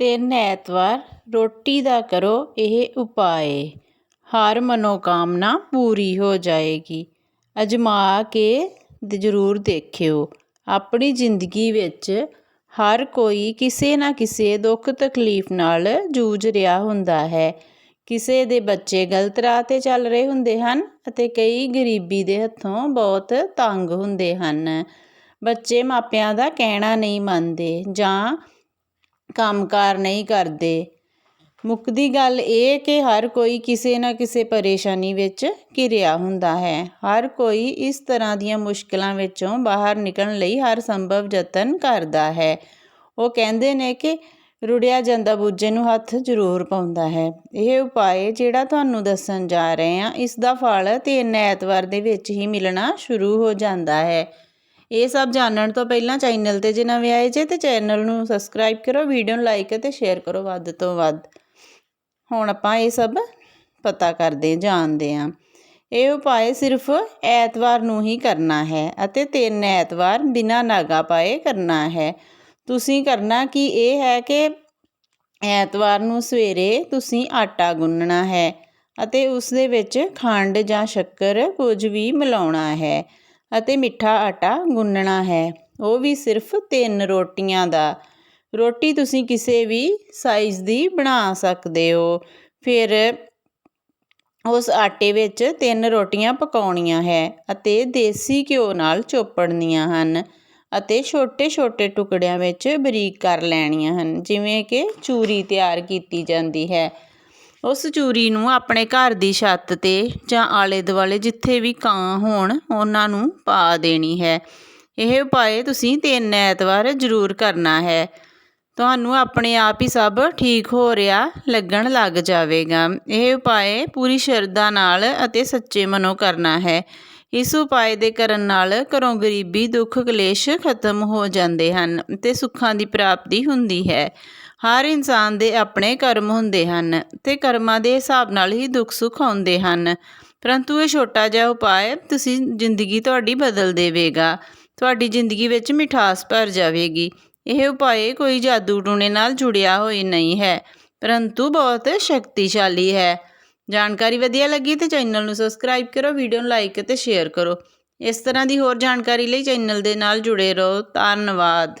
ਤਿੰਨ ਐਤਵਾਰ, ਰੋਟੀ ਦਾ ਕਰੋ ਇਹ ਉਪਾਏ। ਹਰ ਮਨੋਕਾਮਨਾ ਪੂਰੀ ਹੋ ਜਾਏਗੀ। ਅਜਮਾ ਕੇ ਜ਼ਰੂਰ ਦੇਖਿਓ। ਆਪਣੀ ਜ਼ਿੰਦਗੀ ਵਿੱਚ ਹਰ ਕੋਈ ਕਿਸੇ ਨਾ ਕਿਸੇ ਦੁੱਖ ਤਕਲੀਫ ਨਾਲ ਜੂਝ ਰਿਹਾ ਹੁੰਦਾ ਹੈ। ਕਿਸੇ ਦੇ ਬੱਚੇ ਗਲਤ ਰਾਹ 'ਤੇ ਚੱਲ ਰਹੇ ਹੁੰਦੇ ਹਨ ਅਤੇ ਕਈ ਗਰੀਬੀ ਦੇ ਹੱਥੋਂ ਬਹੁਤ ਤੰਗ ਹੁੰਦੇ ਹਨ। ਬੱਚੇ ਮਾਪਿਆਂ ਦਾ ਕਹਿਣਾ ਨਹੀਂ ਮੰਨਦੇ ਜਾਂ ਕੰਮ ਕਾਰ ਨਹੀਂ ਕਰਦੇ। ਮੁੱਕਦੀ ਗੱਲ ਇਹ ਕਿ ਹਰ ਕੋਈ ਕਿਸੇ ਨਾ ਕਿਸੇ ਪਰੇਸ਼ਾਨੀ ਵਿੱਚ ਘਿਰਿਆ ਹੁੰਦਾ ਹੈ। ਹਰ ਕੋਈ ਇਸ ਤਰ੍ਹਾਂ ਦੀਆਂ ਮੁਸ਼ਕਲਾਂ ਵਿੱਚੋਂ ਬਾਹਰ ਨਿਕਲਣ ਲਈ ਹਰ ਸੰਭਵ ਯਤਨ ਕਰਦਾ ਹੈ। ਉਹ ਕਹਿੰਦੇ ਨੇ ਕਿ ਰੁੜਿਆ ਜਾਂਦਾ ਬੂਝੇ ਨੂੰ ਹੱਥ ਜ਼ਰੂਰ ਪਾਉਂਦਾ ਹੈ। ਇਹ ਉਪਾਅ ਜਿਹੜਾ ਤੁਹਾਨੂੰ ਦੱਸਣ ਜਾ ਰਹੇ ਹਾਂ, ਇਸ ਦਾ ਫਲ ਤਿੰਨ ਐਤਵਾਰ ਦੇ ਵਿੱਚ ਹੀ ਮਿਲਣਾ ਸ਼ੁਰੂ ਹੋ ਜਾਂਦਾ ਹੈ। ਇਹ ਸਭ ਜਾਣਨ ਤੋਂ ਪਹਿਲਾਂ ਚੈਨਲ ਤੇ ਜੇ ਨਵੇਂ ਆਏ ਜੇ ਤੇ ਚੈਨਲ ਨੂੰ ਸਬਸਕ੍ਰਾਈਬ ਕਰੋ ਵੀਡੀਓ ਨੂੰ ਲਾਈਕ ਅਤੇ ਸ਼ੇਅਰ ਕਰੋ ਵੱਧ ਤੋਂ ਵੱਧ। ਹੁਣ ਆਪਾਂ ਇਹ ਸਭ ਪਤਾ ਕਰਦੇ ਜਾਣਦੇ ਹਾਂ। ਇਹ ਉਪਾਅ ਸਿਰਫ ਐਤਵਾਰ ਨੂੰ ਹੀ ਕਰਨਾ ਹੈ ਅਤੇ ਤਿੰਨ ਐਤਵਾਰ ਬਿਨਾਂ ਨਾਗਾ ਪਾਏ ਕਰਨਾ ਹੈ। ਤੁਸੀਂ ਕਰਨਾ ਕੀ? ਇਹ ਹੈ ਕਿ ਐਤਵਾਰ ਨੂੰ ਸਵੇਰੇ ਤੁਸੀਂ ਆਟਾ ਗੁੰਨਣਾ ਹੈ ਅਤੇ ਉਸ ਦੇ ਵਿੱਚ ਖੰਡ ਜਾਂ ਸ਼ੱਕਰ ਕੁਝ ਵੀ ਮਿਲਾਉਣਾ ਹੈ। ਅਤੇ ਮਿੱਠਾ ਆਟਾ ਗੁੰਨਣਾ ਹੈ। ਉਹ ਵੀ ਸਿਰਫ ਤਿੰਨ ਰੋਟੀਆਂ ਦਾ। ਰੋਟੀ ਤੁਸੀਂ ਕਿਸੇ ਵੀ ਸਾਈਜ਼ ਦੀ ਬਣਾ ਸਕਦੇ ਹੋ। ਫਿਰ ਉਸ ਆਟੇ ਵਿੱਚ ਤਿੰਨ ਰੋਟੀਆਂ ਪਕਾਉਣੀਆਂ ਹੈ ਅਤੇ ਦੇਸੀ ਘਿਓ ਨਾਲ ਚੋਪੜਨੀਆਂ ਹਨ ਅਤੇ ਛੋਟੇ-ਛੋਟੇ ਟੁਕੜਿਆਂ ਵਿੱਚ ਬਰੀਕ ਕਰ ਲੈਣੀਆਂ ਹਨ, ਜਿਵੇਂ ਕਿ ਚੂਰੀ ਤਿਆਰ ਕੀਤੀ ਜਾਂਦੀ ਹੈ। ਉਸ ਚੂਰੀ ਨੂੰ ਆਪਣੇ ਘਰ ਦੀ ਛੱਤ 'ਤੇ ਜਾਂ ਆਲੇ ਦੁਆਲੇ ਜਿੱਥੇ ਵੀ ਕਾਂ ਹੋਣ, ਉਹਨਾਂ ਨੂੰ ਪਾ ਦੇਣੀ ਹੈ। ਇਹ ਉਪਾਅ ਤੁਸੀਂ ਤਿੰਨ ਐਤਵਾਰ ਜ਼ਰੂਰ ਕਰਨਾ ਹੈ। ਤੁਹਾਨੂੰ ਆਪਣੇ ਆਪ ਹੀ ਸਭ ਠੀਕ ਹੋ ਰਿਹਾ ਲੱਗਣ ਲੱਗ ਜਾਵੇਗਾ। ਇਹ ਉਪਾਅ ਪੂਰੀ ਸ਼ਰਧਾ ਨਾਲ ਅਤੇ ਸੱਚੇ ਮਨੋਂ ਕਰਨਾ ਹੈ। ਇਸ ਉਪਾਅ ਦੇ ਕਰਨ ਨਾਲ ਘਰੋਂ ਗਰੀਬੀ, ਦੁੱਖ, ਕਲੇਸ਼ ਖਤਮ ਹੋ ਜਾਂਦੇ ਹਨ ਤੇ ਸੁੱਖਾਂ ਦੀ ਪ੍ਰਾਪਤੀ ਹੁੰਦੀ ਹੈ। ਹਰ ਇਨਸਾਨ ਦੇ ਆਪਣੇ ਕਰਮ ਹੁੰਦੇ ਹਨ ਤੇ ਕਰਮਾਂ ਦੇ ਹਿਸਾਬ ਨਾਲ ਹੀ ਦੁੱਖ ਸੁੱਖ ਆਉਂਦੇ ਹਨ। ਪਰੰਤੂ ਇਹ ਛੋਟਾ ਜਿਹਾ ਉਪਾਅ ਤੁਸੀਂ ਜ਼ਿੰਦਗੀ ਤੁਹਾਡੀ ਬਦਲ ਦੇਵੇਗਾ, ਤੁਹਾਡੀ ਜ਼ਿੰਦਗੀ ਵਿੱਚ ਮਿਠਾਸ ਭਰ ਜਾਵੇਗੀ। ਇਹ ਉਪਾਅ ਕੋਈ ਜਾਦੂ ਟੂਣੇ ਨਾਲ ਜੁੜਿਆ ਹੋਈ ਨਹੀਂ ਹੈ, ਪਰੰਤੂ ਬਹੁਤ ਸ਼ਕਤੀਸ਼ਾਲੀ ਹੈ। ਜਾਣਕਾਰੀ ਵਧੀਆ ਲੱਗੀ ਤੇ ਚੈਨਲ ਨੂੰ ਸਬਸਕ੍ਰਾਈਬ ਕਰੋ, ਵੀਡੀਓ ਨੂੰ ਲਾਈਕ ਅਤੇ ਸ਼ੇਅਰ ਕਰੋ। ਇਸ ਤਰ੍ਹਾਂ ਦੀ ਹੋਰ ਜਾਣਕਾਰੀ ਲਈ ਚੈਨਲ ਦੇ ਨਾਲ ਜੁੜੇ ਰਹੋ। ਧੰਨਵਾਦ।